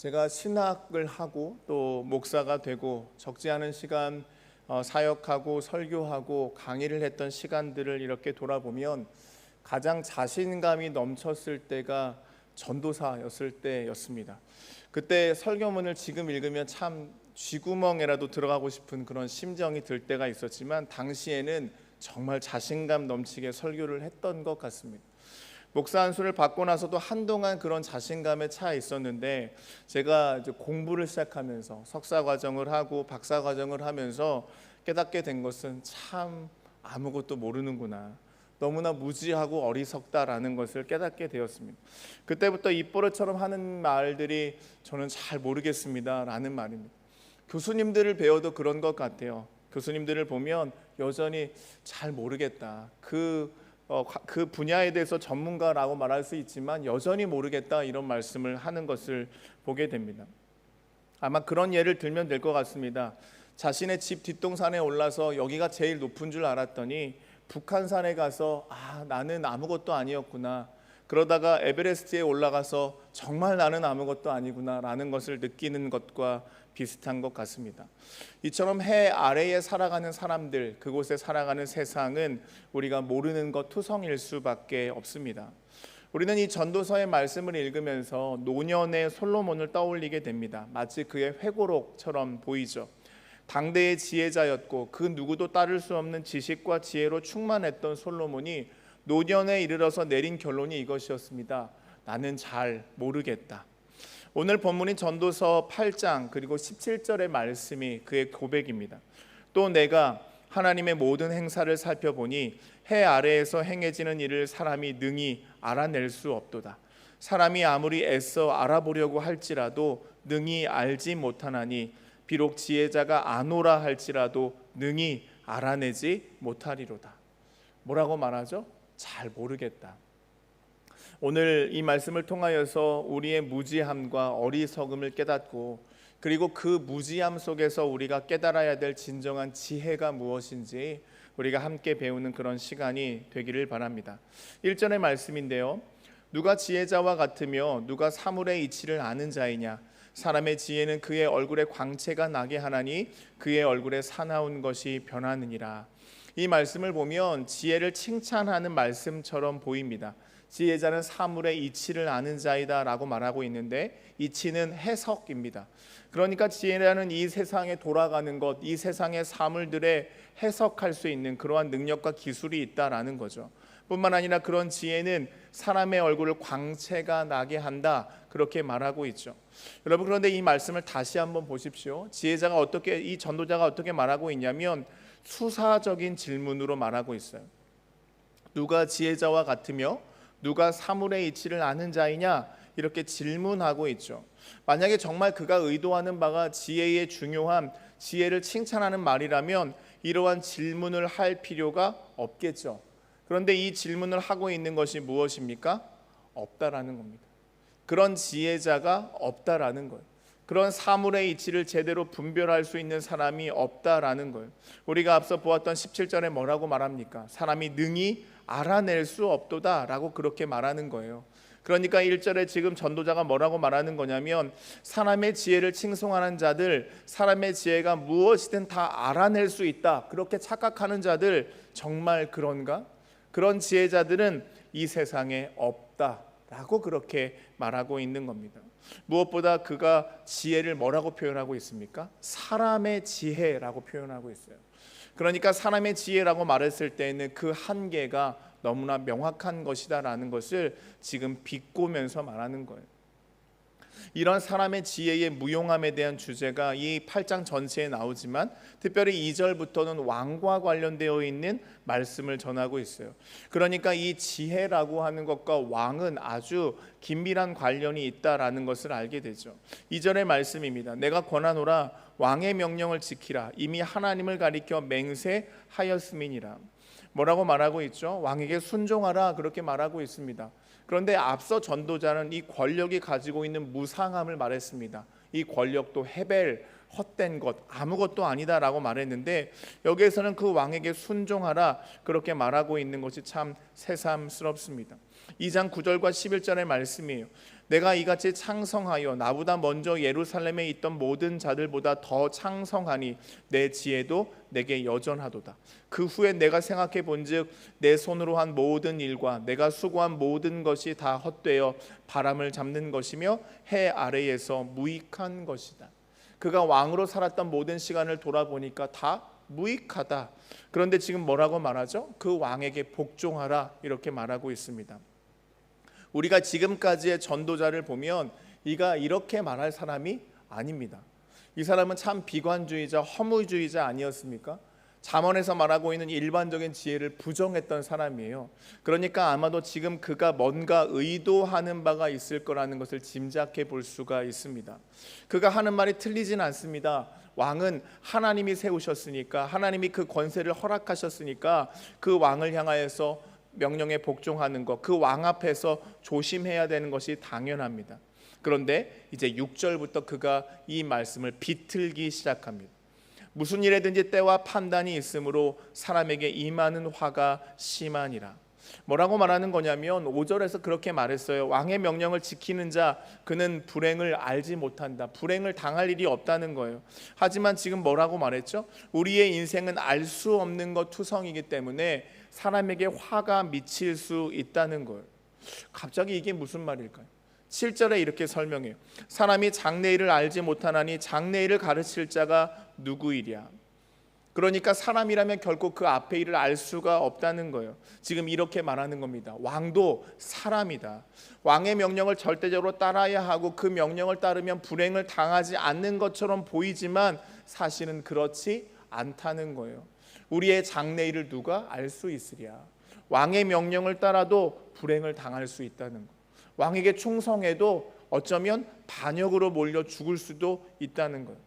제가 신학을 하고 또 목사가 되고 적지 않은 시간 어, 사역하고 설교하고 강의를 했던 시간들을 이렇게 돌아보면 가장 자신감이 넘쳤을 때가 전도사였을 때였습니다. 그때 설교문을 지금 읽으면 참 쥐구멍에라도 들어가고 싶은 그런 심정이 들 때가 있었지만 당시에는 정말 자신감 넘치게 설교를 했던 것 같습니다. 목사 안수를 받고 나서도 한동안 그런 자신감에 차 있었는데 제가 공부를 시작하면서 석사 과정을 하고 박사 과정을 하면서 깨닫게 된 것은 참 아무것도 모르는구나. 너무나 무지하고 어리석다라는 것을 깨닫게 되었습니다. 그때부터 입버릇처럼 하는 말들이 저는 잘 모르겠습니다라는 말입니다. 교수님들을 배워도 그런 것 같아요. 교수님들을 보면 여전히 잘 모르겠다. 그, 어, 그 분야에 대해서 전문가라고 말할 수 있지만 여전히 모르겠다 이런 말씀을 하는 것을 보게 됩니다. 아마 그런 예를 들면 될 것 같습니다. 자신의 집 뒷동산에 올라서 여기가 제일 높은 줄 알았더니 북한산에 가서 아 나는 아무것도 아니었구나. 그러다가 에베레스트에 올라가서 정말 나는 아무것도 아니구나라는 것을 느끼는 것과 비슷한 것 같습니다. 이처럼 해 아래에 살아가는 사람들, 그곳에 살아가는 세상은 우리가 모르는 것 투성일 수밖에 없습니다. 우리는 이 전도서의 말씀을 읽으면서 노년의 솔로몬을 떠올리게 됩니다. 마치 그의 회고록처럼 보이죠. 당대의 지혜자였고 그 누구도 따를 수 없는 지식과 지혜로 충만했던 솔로몬이 노년에 이르러서 내린 결론이 이것이었습니다. 나는 잘 모르겠다. 오늘 본문인 전도서 8장 그리고 17절의 말씀이 그의 고백입니다. 또 내가 하나님의 모든 행사를 살펴보니 해 아래에서 행해지는 일을 사람이 능히 알아낼 수 없도다. 사람이 아무리 애써 알아보려고 할지라도 능히 알지 못하나니 비록 지혜자가 아노라 할지라도 능히 알아내지 못하리로다. 뭐라고 말하죠? 잘 모르겠다. 오늘 이 말씀을 통하여서 우리의 무지함과 어리석음을 깨닫고 그리고 그 무지함 속에서 우리가 깨달아야 될 진정한 지혜가 무엇인지 우리가 함께 배우는 그런 시간이 되기를 바랍니다. 1절의 말씀인데요. 누가 지혜자와 같으며 누가 사물의 이치를 아는 자이냐 사람의 지혜는 그의 얼굴에 광채가 나게 하나니 그의 얼굴에 사나운 것이 변하느니라. 이 말씀을 보면 지혜를 칭찬하는 말씀처럼 보입니다. 지혜자는 사물의 이치를 아는 자이다라고 말하고 있는데 이치는 해석입니다. 그러니까 지혜라는 이 세상에 돌아가는 것, 이 세상의 사물들에 해석할 수 있는 그러한 능력과 기술이 있다라는 거죠. 뿐만 아니라 그런 지혜는 사람의 얼굴을 광채가 나게 한다 그렇게 말하고 있죠. 여러분 그런데 이 말씀을 다시 한번 보십시오. 지혜자가 어떻게 이 전도자가 어떻게 말하고 있냐면 수사적인 질문으로 말하고 있어요. 누가 지혜자와 같으며 누가 사물의 이치를 아는 자이냐 이렇게 질문하고 있죠. 만약에 정말 그가 의도하는 바가 지혜의 중요함, 지혜를 칭찬하는 말이라면 이러한 질문을 할 필요가 없겠죠. 그런데 이 질문을 하고 있는 것이 무엇입니까? 없다라는 겁니다. 그런 지혜자가 없다라는 거예요. 그런 사물의 이치를 제대로 분별할 수 있는 사람이 없다라는 거예요. 우리가 앞서 보았던 17절에 뭐라고 말합니까? 사람이 능히 알아낼 수 없도다라고 그렇게 말하는 거예요. 그러니까 1절에 지금 전도자가 뭐라고 말하는 거냐면 사람의 지혜를 칭송하는 자들, 사람의 지혜가 무엇이든 다 알아낼 수 있다. 그렇게 착각하는 자들 정말 그런가? 그런 지혜자들은 이 세상에 없다 라고 그렇게 말하고 있는 겁니다. 무엇보다 그가 지혜를 뭐라고 표현하고 있습니까? 사람의 지혜라고 표현하고 있어요. 그러니까 사람의 지혜라고 말했을 때는 그 한계가 너무나 명확한 것이다라는 것을 지금 비꼬면서 말하는 거예요. 이런 사람의 지혜의 무용함에 대한 주제가 이 8장 전체에 나오지만 특별히 2절부터는 왕과 관련되어 있는 말씀을 전하고 있어요. 그러니까 이 지혜라고 하는 것과 왕은 아주 긴밀한 관련이 있다라는 것을 알게 되죠. 2절의 말씀입니다. 내가 권하노라 왕의 명령을 지키라 이미 하나님을 가리켜 맹세하였음이니라. 뭐라고 말하고 있죠? 왕에게 순종하라 그렇게 말하고 있습니다. 그런데 앞서 전도자는 이 권력이 가지고 있는 무상함을 말했습니다. 이 권력도 헤벨 헛된 것 아무것도 아니다라고 말했는데 여기에서는 그 왕에게 순종하라 그렇게 말하고 있는 것이 참 새삼스럽습니다. 2장 9절과 11절의 말씀이에요. 내가 이같이 창성하여 나보다 먼저 예루살렘에 있던 모든 자들보다 더 창성하니 내 지혜도 내게 여전하도다. 그 후에 내가 생각해 본즉 내 손으로 한 모든 일과 내가 수고한 모든 것이 다 헛되어 바람을 잡는 것이며 해 아래에서 무익한 것이다. 그가 왕으로 살았던 모든 시간을 돌아보니까 다 무익하다. 그런데 지금 뭐라고 말하죠? 그 왕에게 복종하라 이렇게 말하고 있습니다. 우리가 지금까지의 전도자를 보면 이가 이렇게 말할 사람이 아닙니다. 이 사람은 참 비관주의자, 허무주의자 아니었습니까? 잠언에서 말하고 있는 일반적인 지혜를 부정했던 사람이에요. 그러니까 아마도 지금 그가 뭔가 의도하는 바가 있을 거라는 것을 짐작해 볼 수가 있습니다. 그가 하는 말이 틀리진 않습니다. 왕은 하나님이 세우셨으니까 하나님이 그 권세를 허락하셨으니까 그 왕을 향하여서 명령에 복종하는 것, 그 왕 앞에서 조심해야 되는 것이 당연합니다. 그런데 이제 6절부터 그가 이 말씀을 비틀기 시작합니다. 무슨 일에든지 때와 판단이 있으므로 사람에게 임하는 화가 심하니라. 뭐라고 말하는 거냐면 5절에서 그렇게 말했어요. 왕의 명령을 지키는 자 그는 불행을 알지 못한다. 불행을 당할 일이 없다는 거예요. 하지만 지금 뭐라고 말했죠? 우리의 인생은 알 수 없는 것 투성이기 때문에 사람에게 화가 미칠 수 있다는 거예요. 갑자기 이게 무슨 말일까요? 7절에 이렇게 설명해요. 사람이 장래일을 알지 못하나니 장래일을 가르칠 자가 누구이랴. 그러니까 사람이라면 결코 그 앞에 일을 알 수가 없다는 거예요. 지금 이렇게 말하는 겁니다. 왕도 사람이다. 왕의 명령을 절대적으로 따라야 하고 그 명령을 따르면 불행을 당하지 않는 것처럼 보이지만 사실은 그렇지 않다는 거예요. 우리의 장래일을 누가 알 수 있으랴. 왕의 명령을 따라도 불행을 당할 수 있다는 거. 왕에게 충성해도 어쩌면 반역으로 몰려 죽을 수도 있다는 거예요.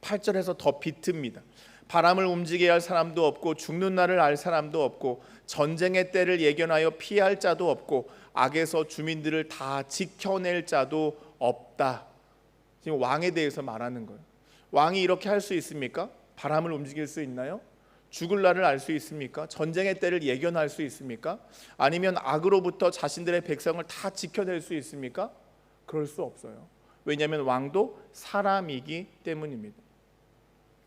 8절에서 더 비틉니다. 바람을 움직여야 할 사람도 없고 죽는 날을 알 사람도 없고 전쟁의 때를 예견하여 피할 자도 없고 악에서 주민들을 다 지켜낼 자도 없다. 지금 왕에 대해서 말하는 거예요. 왕이 이렇게 할 수 있습니까? 바람을 움직일 수 있나요? 죽을 날을 알 수 있습니까? 전쟁의 때를 예견할 수 있습니까? 아니면 악으로부터 자신들의 백성을 다 지켜낼 수 있습니까? 그럴 수 없어요. 왜냐하면 왕도 사람이기 때문입니다.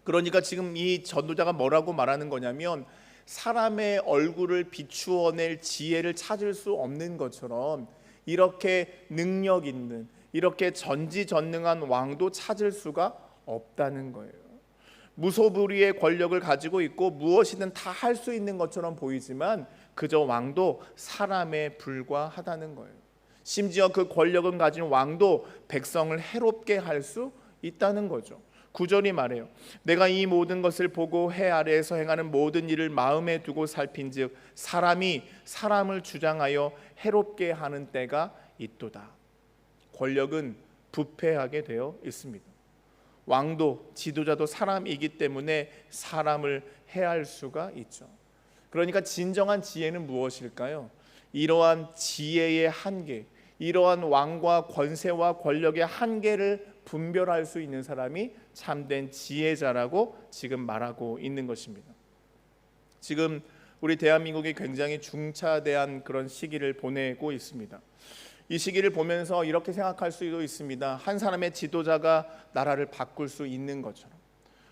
그러니까 지금 이 전도자가 뭐라고 말하는 거냐면 사람의 얼굴을 비추어낼 지혜를 찾을 수 없는 것처럼 이렇게 능력 있는 이렇게 전지전능한 왕도 찾을 수가 없다는 거예요. 무소불위의 권력을 가지고 있고 무엇이든 다 할 수 있는 것처럼 보이지만 그저 왕도 사람에 불과하다는 거예요. 심지어 그 권력을 가진 왕도 백성을 해롭게 할 수 있다는 거죠. 구절이 말해요. 내가 이 모든 것을 보고 해 아래에서 행하는 모든 일을 마음에 두고 살핀즉 사람이 사람을 주장하여 해롭게 하는 때가 있도다. 권력은 부패하게 되어 있습니다. 왕도 지도자도 사람이기 때문에 사람을 해할 수가 있죠. 그러니까 진정한 지혜는 무엇일까요? 이러한 지혜의 한계, 이러한 왕과 권세와 권력의 한계를 분별할 수 있는 사람이 참된 지혜자라고 지금 말하고 있는 것입니다. 지금 우리 대한민국이 굉장히 중차대한 그런 시기를 보내고 있습니다. 이 시기를 보면서 이렇게 생각할 수도 있습니다. 한 사람의 지도자가 나라를 바꿀 수 있는 것처럼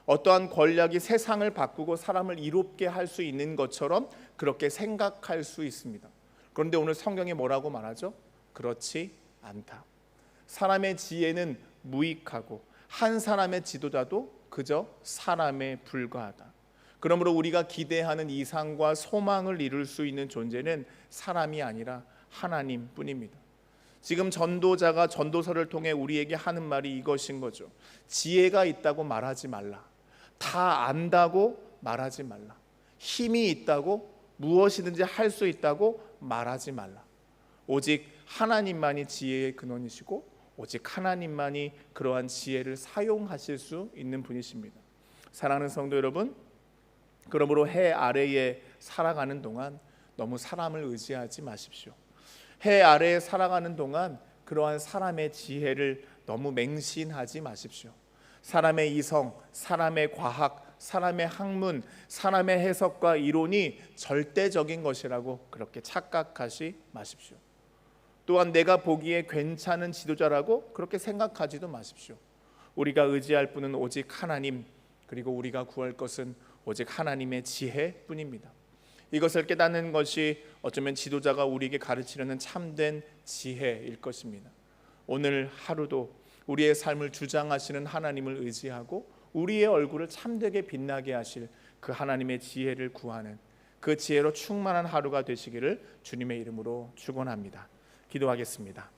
어떠한 권력이 세상을 바꾸고 사람을 이롭게 할 수 있는 것처럼 그렇게 생각할 수 있습니다. 그런데 오늘 성경이 뭐라고 말하죠? 그렇지 않다. 사람의 지혜는 무익하고 한 사람의 지도자도 그저 사람에 불과하다. 그러므로 우리가 기대하는 이상과 소망을 이룰 수 있는 존재는 사람이 아니라 하나님뿐입니다. 지금 전도자가 전도서를 통해 우리에게 하는 말이 이것인 거죠. 지혜가 있다고 말하지 말라. 다 안다고 말하지 말라. 힘이 있다고 무엇이든지 할 수 있다고 말하지 말라. 오직 하나님만이 지혜의 근원이시고 오직 하나님만이 그러한 지혜를 사용하실 수 있는 분이십니다. 사랑하는 성도 여러분, 그러므로 해 아래에 살아가는 동안 너무 사람을 의지하지 마십시오. 해 아래에 살아가는 동안 그러한 사람의 지혜를 너무 맹신하지 마십시오. 사람의 이성, 사람의 과학, 사람의 학문, 사람의 해석과 이론이 절대적인 것이라고 그렇게 착각하지 마십시오. 또한 내가 보기에 괜찮은 지도자라고 그렇게 생각하지도 마십시오. 우리가 의지할 분은 오직 하나님 그리고 우리가 구할 것은 오직 하나님의 지혜뿐입니다. 이것을 깨닫는 것이 어쩌면 지도자가 우리에게 가르치려는 참된 지혜일 것입니다. 오늘 하루도 우리의 삶을 주장하시는 하나님을 의지하고 우리의 얼굴을 참되게 빛나게 하실 그 하나님의 지혜를 구하는 그 지혜로 충만한 하루가 되시기를 주님의 이름으로 축원합니다. 기도하겠습니다.